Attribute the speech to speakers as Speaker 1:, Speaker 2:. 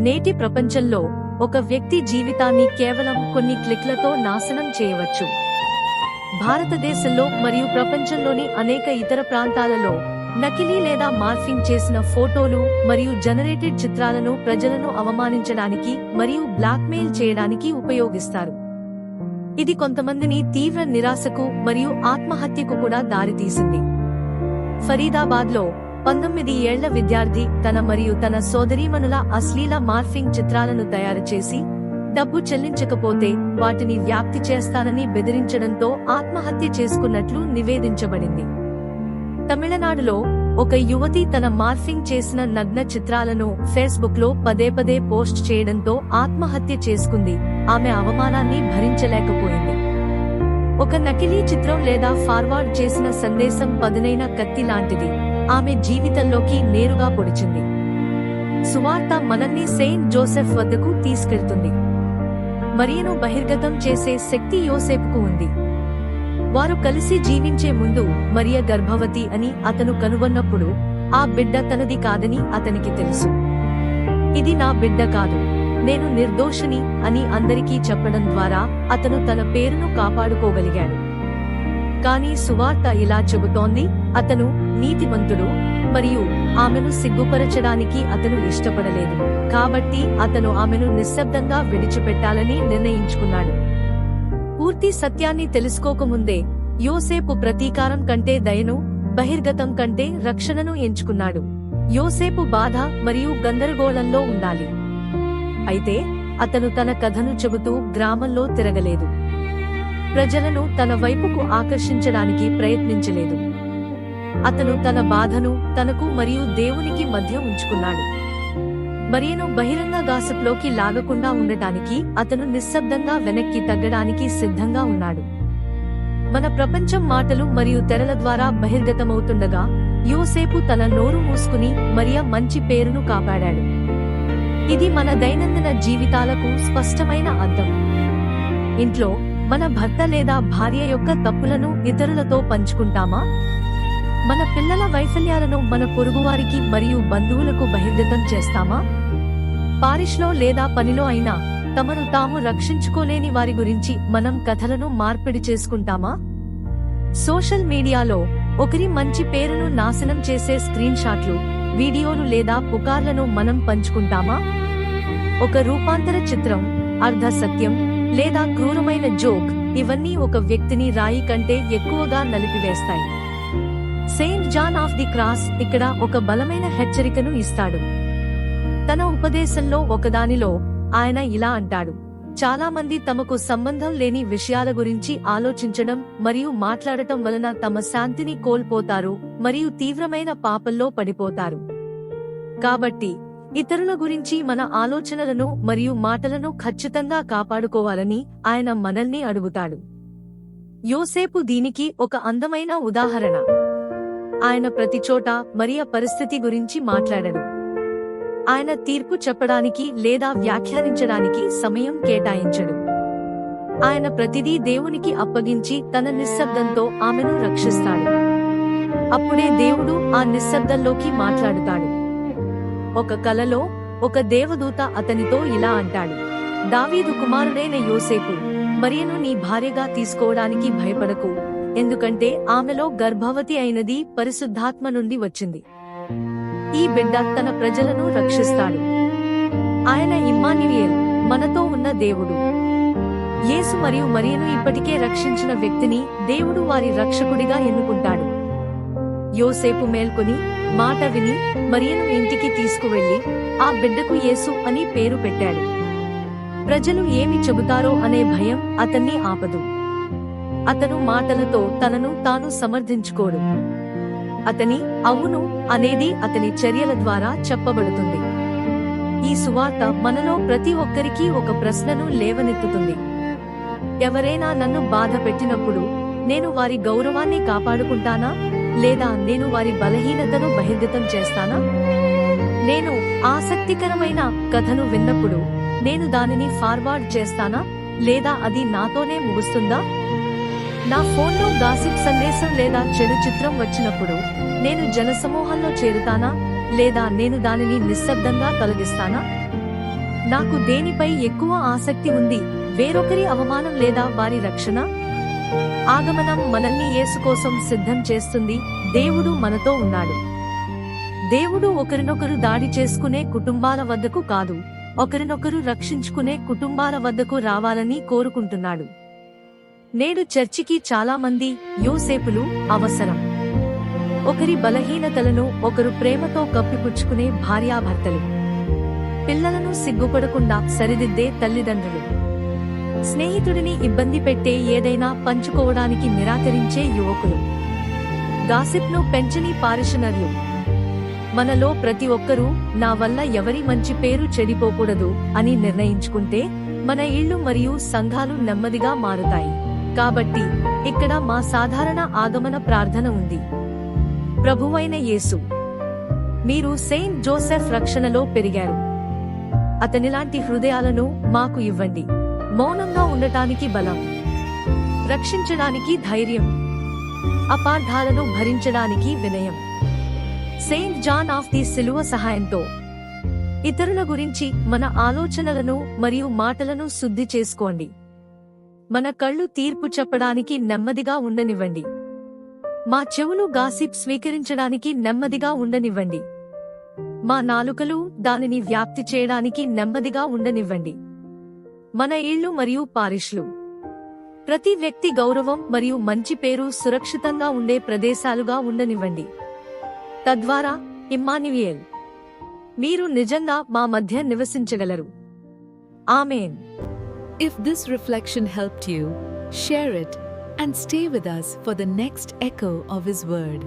Speaker 1: నేటి ప్రపంచంలో ఒక వ్యక్తి జీవితాన్ని కేవలం కొన్ని క్లిక్లతో నాశనం చేయవచ్చు. భారతదేశంలో మరియు ప్రపంచంలోని అనేక ఇతర ప్రాంతాలలో నకిలీ లేదా మార్ఫింగ్ చేసిన ఫోటోలు మరియు జనరేటెడ్ చిత్రాలను ప్రజలను అవమానించడానికి మరియు బ్లాక్మెయిల్ చేయడానికి ఉపయోగిస్తారు. ఇది కొంతమందిని తీవ్ర నిరాశకు మరియు ఆత్మహత్యకు కూడా దారితీసింది. ఫరీదాబాద్లో పంతొమ్మిది ఏళ్ళ విద్యార్థి తన మరియు తన సోదరీమణుల అశ్లీల మార్ఫింగ్ చిత్రాలను తయారు చేసి డబ్బు చెల్లించకపోతే వాటిని వ్యాప్తి చేస్తానని బెదిరించడంతో ఆత్మహత్య చేసుకున్నట్లు నివేదించబడింది. తమిళనాడులో ఒక యువతి తన మార్ఫింగ్ చేసిన నగ్న చిత్రాలను ఫేస్బుక్లో పదే పదే పోస్ట్ చేయడంతో ఆత్మహత్య చేసుకుంది. ఆమె అవమానాన్ని భరించలేకపోయింది. ఒక నకిలీ చిత్రం లేదా ఫార్వర్డ్ చేసిన సందేశం పదునైన కత్తి లాంటిది. ఆమె జీవితంలోకి నేరుగా పొడిచింది. సువార్త మనల్ని సెయింట్ జోసెఫ్ వద్దకు తీసుకెళ్తుంది. మరియను బహిర్గతం చేసే శక్తి యోసేపుకు ఉంది. వారు కలిసి జీవించే ముందు మరియ గర్భవతి అని అతను కనుగొన్నప్పుడు ఆ బిడ్డ తనది కాదని అతనికి తెలుసు. ఇది నా బిడ్డ కాదు నేను నిర్దోషిని అని అందరికీ చెప్పడం ద్వారా అతను తన పేరును కాపాడుకోగలిగాడు. కానీ సువార్త ఇలా చెబుతోంది అతను నీతిమంతుడు మరియు ఆమెను సిగ్గుపరచడానికి అతను ఇష్టపడలేదు. కాబట్టి అతను ఆమెను నిశ్శబ్దంగా విడిచిపెట్టాలని నిర్ణయించుకున్నాడు. పూర్తి సత్యాన్ని తెలుసుకోకముందే యోసేపు ప్రతీకారం కంటే దయను బహిర్గతం కంటే రక్షణను ఎంచుకున్నాడు. యోసేపు బాధ మరియు గందరగోళంలో ఉండాలి. అయితే అతను తన కథను చెబుతూ గ్రామంలో తిరగలేదు. ప్రజలను తన వైపుకు ఆకర్షించడానికి ప్రయత్నించలేదు. అతను తన బాధను తనకు మరియు దేవునికి మధ్య ఉంచుకున్నాడు. మరియను బహిరంగ గాసప్లోకి లాగకుండా ఉండటానికి అతను నిశ్శబ్దంగా వెనక్కి తగ్గడానికి సిద్ధంగా ఉన్నాడు. మన ప్రపంచం మాటలు మరియు తెరల ద్వారా బహిర్గతమవుతుండగా యోసేపు తన నోరు మూసుకుని మరియ మంచి పేరును కాపాడాడు. ఇది మన దైనందిన జీవితాలకు స్పష్టమైన అర్థం. ఇంట్లో మన భర్త లేదా భార్య యొక్క తప్పులను ఇతరులతో పంచుకుంటామా? మన పిల్లల వైఫల్యాలను మన పొరుగువారికి మరియు బంధువులకు బహిర్గతం చేస్తామా? పారిష్లో లేదా పనిలో అయినా తమను తాము రక్షించుకోలేని వారి గురించి మనం కథలను మార్పిడి చేసుకుంటామా? సోషల్ మీడియాలో ఒకరి మంచి పేరును నాశనం చేసే స్క్రీన్ షాట్లు వీడియోలు లేదా పుకార్లను మనం పంచుకుంటామా? ఒక రూపాంతర చిత్రం అర్ధ సత్యం లేదా క్రూరమైన జోక్ ఇవన్నీ ఒక వ్యక్తిని రాయి కంటే ఎక్కువగా నలిపివేస్తాయి. Saint John of the Cross ఇక్కడ ఒక బలమైన హెచ్చరికను ఇస్తాడు. తన ఉపదేశంలో ఒకదానిలో ఆయన ఇలా అంటాడు. చాలా మంది తమకు సంబంధం లేని విషయాల గురించి ఆలోచించడం మరియు మాట్లాడటం వలన తమ శాంతిని కోల్పోతారు మరియు తీవ్రమైన పాపంలో పడిపోతారు. కాబట్టి ఇతరుల గురించి మన ఆలోచనలను మరియు మాటలను ఖచ్చితంగా కాపాడుకోవాలని ఆయన మనల్ని అడుగుతాడు. యోసేపు దీనికి ఒక అందమైన ఉదాహరణ. ఆయన ప్రతి చోట మరియ పరిస్థితి గురించి మాట్లాడడు ఆయన తీర్పు చెప్పడానికి లేదా వ్యాఖ్యానించడానికి సమయం కేటాయించడు ఆయన ప్రతిదీ దేవునికి అప్పగించి తన నిశ్శబ్దంతో ఆమెను రక్షిస్తాడు. అప్పుడే దేవుడు ఆ నిశ్శబ్దంలోకి మాట్లాడుతాడు. ఒక కలలో ఒక దేవదూత అతనితో ఇలా అంటాడు దావీదు కుమారుడైన యోసేపు మరియను నీ భార్యగా తీసుకోవడానికి భయపడకు. ఎందుకంటే ఆమెలో గర్భవతి అయినది పరిశుద్ధాత్మ నుండి వచ్చింది. ఈ బిడ్డ తన ప్రజలను రక్షిస్తాడు. ఆయన ఇమ్మాన్యుయేల్ మనతో ఉన్న దేవుడు. యేసు మరియు మరియను ఇప్పటికే రక్షించిన వ్యక్తిని దేవుడు వారి రక్షకుడిగా ఎన్నుకుంటాడు. యోసేపు మేల్కొని మాట విని మరియను ఇంటికి తీసుకువెళ్ళి ఆ బిడ్డకు యేసు అని పేరు పెట్టాడు. ప్రజలు ఏమి చెబుతారో అనే భయం అతన్ని ఆపదు. అతను మాటలతో తనను తాను సమర్థించుకోడు. అతని అవును అనేది అతని చర్యల ద్వారా చెప్పబడుతుంది. ఈ సువార్త మనలో ప్రతి ఒక్కరికి ఒక ప్రశ్నను లేవనెత్తుతుంది. ఎవరైనా నన్ను బాధ పెట్టినప్పుడు నేను వారి గౌరవాన్ని కాపాడుకుంటానా? లేదా నేను వారి బలహీనతను బహిర్గతం చేస్తానా? నేను ఆసక్తికరమైన కథను విన్నప్పుడు నేను దానిని ఫార్వర్డ్ చేస్తానా? లేదా అది నాతోనే ముగుస్తుందా? నా ఫోన్లో గాసిప్ సందేశం లేదా చెడు చిత్రం వచ్చినప్పుడు నేను జనసమూహంలో చేరుతానా? లేదా నేను దానిని నిశ్శబ్దంగా తొలగిస్తానా? నాకు దేనిపై ఎక్కువ ఆసక్తి ఉంది? వేరొకరి అవమానం లేదా వారి రక్షణ? ఆగమనం మనల్ని యేసు కోసం సిద్ధం చేస్తుంది. దేవుడు మనతో ఉన్నాడు. దేవుడు ఒకరినొకరు దాడి చేసుకునే కుటుంబాల వద్దకు కాదు. ఒకరినొకరు రక్షించుకునే కుటుంబాల వద్దకు రావాలని కోరుకుంటున్నాడు. నేడు చర్చికి చాలా మంది యోసేపులు అవసరం. ఒకరి బలహీనతలను ఒకరు ప్రేమతో కప్పిపుచ్చుకునే భార్యాభర్తలు. పిల్లలను సిగ్గుపడకుండా సరిదిద్దే తల్లిదండ్రులు. స్నేహితుడిని ఇబ్బంది పెట్టే ఏదైనా పంచుకోవడానికి నిరాకరించే యువకులు. గాసిప్ను పెంచని పారిషనర్లు మనలో ప్రతి ఒక్కరూ నా వల్ల ఎవరి మంచి పేరు చెడిపోకూడదు అని నిర్ణయించుకుంటే మన ఇళ్ళు మరియు సంఘాలు నెమ్మదిగా మారుతాయి. కాబట్టి ఇక్కడ మా సాధారణ ఆగమన ప్రార్థన ఉంది. ప్రభువైన యేసు మీరు సెయింట్ జోసెఫ్ రక్షణలో పెరిగారు. అతనిలాంటి హృదయాలను మాకు ఇవ్వండి. మౌనంగా ఉండటానికి బలం రక్షించడానికి ధైర్యం అపార్థాలను భరించడానికి వినయం. సెయింట్ జాన్ ఆఫ్ ది సిలువ సహాయంతో ఇతరుల గురించి మన ఆలోచనలను మరియు మాటలను శుద్ధి చేసుకోండి. మన కళ్ళు తీర్పు చెప్పడానికి నెమ్మదిగా ఉండనివ్వండి. మా చెవులు గాసిప్ స్వీకరించడానికి నెమ్మదిగా ఉండనివ్వండి. మా నాలుకలు దానిని వ్యాప్తి చేయడానికి నెమ్మదిగా ఉండనివ్వండి. మన ఇళ్ళు మరియు పారిష్లు. ప్రతి వ్యక్తి గౌరవం మరియు మంచి పేరు సురక్షితంగా ఉండే ప్రదేశాలుగా ఉండనివ్వండి. తద్వారా ఇమ్మానివియల్ మీరు నిజంగా మా మధ్య నివసించగలరు. Amen.
Speaker 2: If this reflection helped you, share it and stay with us for the next echo of His Word.